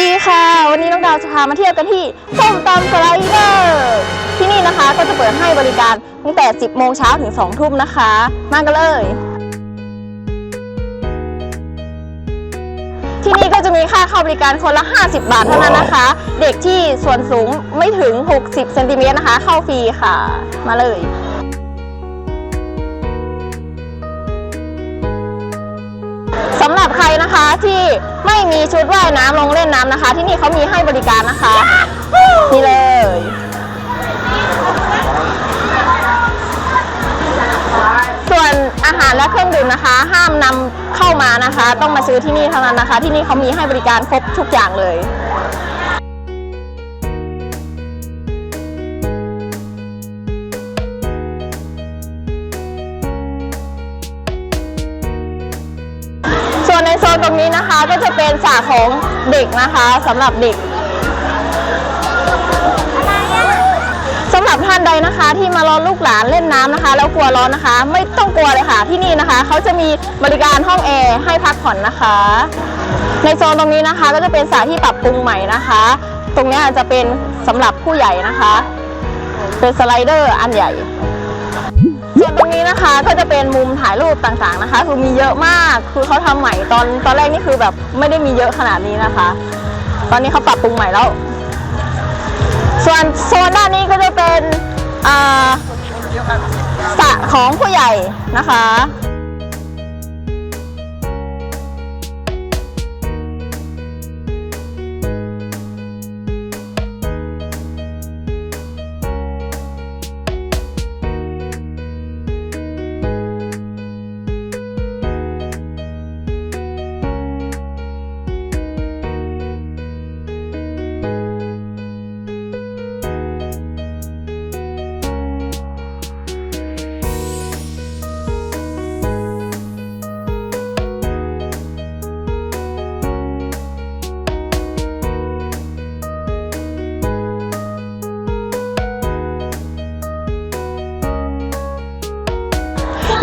ดีค่ะ วันนี้น้องดาวจะพามาเที่ยวกันที่ส้มตำสไลเดอร์ที่นี่นะคะก็จะเปิดให้บริการตั้งแต่ 10 โมงเช้าถึง 2 ทุ่มนะคะ มากันเลย ที่นี่ก็จะมีค่าเข้าบริการคนละ 50 บาทเท่านั้นนะคะ เด็กที่ส่วนสูงไม่ถึง 60เซนติเมตรนะคะ เข้าฟรีค่ะ มาเลยสำหรับใครนะคะที่ ไม่มีชุดว่ายน้ำลงเล่นน้ำนะคะ ที่นี่เขามีให้บริการนะคะ นี่เลย ส่วนอาหารและเครื่องดื่มนะคะ ห้ามนำเข้ามานะคะ ต้องมาซื้อที่นี่เท่านั้นนะคะ ที่นี่เขามีให้บริการครบทุกอย่างเลย โซนตรงนี้นะคะก็จะเป็นสระของเด็กนะคะสำหรับเด็กสำหรับท่านใดนะคะ ที่มารอลูกหลานเล่นน้ำนะคะ แล้วกลัวร้อนนะคะ ไม่ต้องกลัวเลยค่ะที่นี่นะคะเขาจะมีบริการห้องแอร์ให้พักผ่อนนะคะ ในโซนตรงนี้นะคะ ก็จะเป็นสระที่ปรับปรุงใหม่นะคะ ตรงนี้จะเป็นสำหรับผู้ใหญ่นะคะ เป็นสไลเดอร์อันใหญ่ วนตรงนี้นะคะก็จะเป็นมุมถ่ายรูปต่างๆนะคะ คือมีเยอะมาก คือเขาทำใหม่ตอนตอนแรกนี่คือแบบไม่ได้มีเยอะขนาดนี้นะคะ ตอนนี้เขาปรับปรุงใหม่แล้ว ส่วนโซนด้านนี้ก็จะเป็นอ่าสระของผู้ใหญ่นะคะ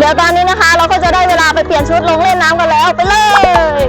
ดี๋ยวตอนนี้นะคะ เราก็จะได้เวลาไปเปลี่ยนชุดลงเล่นน้ำกันแล้วไปเลย